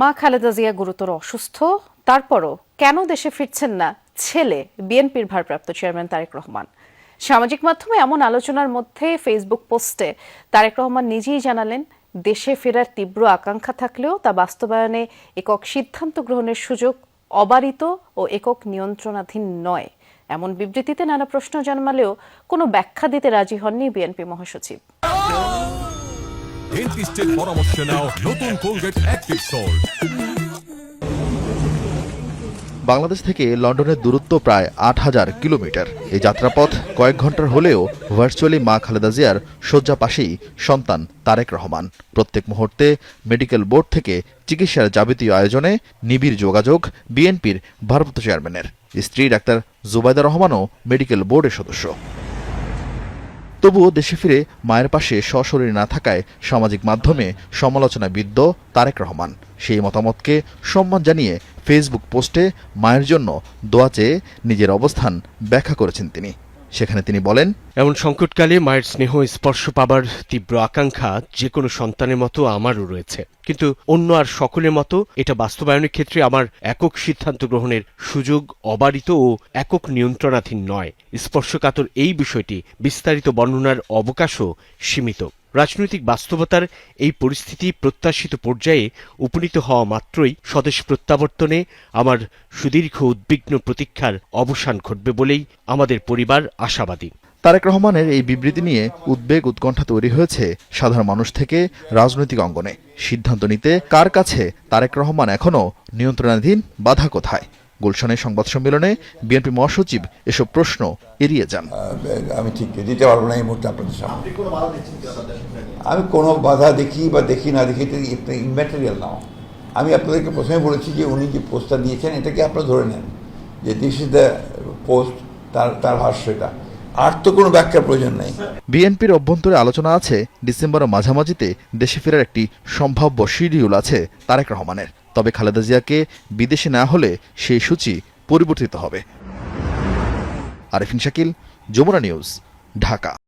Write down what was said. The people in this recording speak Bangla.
মা খালেদা জিয়া গুরুতর অসুস্থ। তারপরও কেন দেশে ফিরছেন না ছেলে? বিএনপির ভারপ্রাপ্ত চেয়ারম্যান তারেক রহমান। সামাজিক মাধ্যমে এমন আলোচনার মধ্যে ফেসবুক পোস্টে তারেক রহমান নিজেই জানালেন, দেশে ফেরার তীব্র আকাঙ্ক্ষা থাকলেও তা বাস্তবায়নে একক সিদ্ধান্ত গ্রহণের সুযোগ অবারিত ও একক নিয়ন্ত্রণাধীন নয়। এমন বিবৃতিতে নানা প্রশ্ন জন্মালেও কোনো ব্যাখ্যা দিতে রাজি হননি বিএনপি মহাসচিব। ডেন্টিস্টের পরামর্শ নাও নতুন কোলগেট অ্যাক্টিভ সল্ট বাংলাদেশ থেকে লন্ডনের দূরত্ব প্রায় আট হাজার কিলোমিটার। এই যাত্রাপথ কয়েক ঘণ্টার হলেও ভার্চুয়ালি মা খালেদা জিয়ার শয্যা পাশেই সন্তান তারেক রহমান। প্রত্যেক মুহূর্তে মেডিকেল বোর্ড থেকে চিকিৎসার যাবতীয় আয়োজনে নিবিড় যোগাযোগ বিএনপির ভারপ্রাপ্ত চেয়ারম্যানের। স্ত্রী ডাক্তার জুবাইদা রহমানও মেডিকেল বোর্ডের সদস্য। তবুও দেশে ফিরে মায়ের পাশে সশরীর না থাকায় সামাজিক মাধ্যমে সমালোচনা বিদ্ধ তারেক রহমান। সেই মতামতকে সম্মান জানিয়ে ফেসবুক পোস্টে মায়ের জন্য দোয়া চেয়ে নিজের অবস্থান ব্যাখ্যা করেছেন তিনি। সেখানে তিনি বলেন, এমন সংকটকালে মায়ের স্নেহ স্পর্শ পাবার তীব্র আকাঙ্ক্ষা যে কোনো সন্তানের মতো আমারও রয়েছে। কিন্তু অন্য আর সকলের মতো এটা বাস্তবায়নের ক্ষেত্রে আমার একক সিদ্ধান্ত গ্রহণের সুযোগ অবারিত ও একক নিয়ন্ত্রণাধীন নয়। স্পর্শকাতর এই বিষয়টি বিস্তারিত বর্ণনার অবকাশও সীমিত। রাজনৈতিক বাস্তবতার এই পরিস্থিতি প্রত্যাশিত পর্যায়ে উপনীত হওয়া মাত্রই স্বদেশ প্রত্যাবর্তনে আমার সুদীর্ঘ উদ্বিগ্ন প্রতীক্ষার অবসান ঘটবে বলেই আমাদের পরিবার আশাবাদী। তারেক রহমানের এই বিবৃতি নিয়ে উদ্বেগ উৎকণ্ঠা তৈরি হয়েছে সাধারণ মানুষ থেকে রাজনৈতিক অঙ্গনে। সিদ্ধান্ত নিতে কার কাছে তারেক রহমান এখনও নিয়ন্ত্রণাধীন, বাধা কোথায়? গুলশানের সংবাদ সম্মেলনে বিএনপি মহাসচিব এসব প্রশ্ন এড়িয়ে যান। আমি ঠিক দিতে পারব না এই মুহূর্তে আপনাদের সামনে। আমি কোনো বাধা দেখি বা দেখি না দেখি এটা ইম্যাটেরিয়াল নাও আমি আপনাদেরকে প্রথমে বলেছি যে উনি যে পোস্টটা দিয়েছেন এটাকে আপনারা ধরে নেন যে দিস ইজ দ্য পোস্ট তার তার ভাষ্য এটা। আর তো কোনো ব্যাখ্যার প্রয়োজন নেই। বিএনপির অভ্যন্তরে আলোচনা আছে ডিসেম্বরের মাঝামাঝিতে দেশে ফেরার একটি সম্ভাব্য শিডিউল আছে তারেক রহমানের। তবে খালেদা জিয়াকে বিদেশে না হলে সেই সূচি পরিবর্তিত হবে। আরেফিন শাকিল, যমুনা নিউজ, ঢাকা।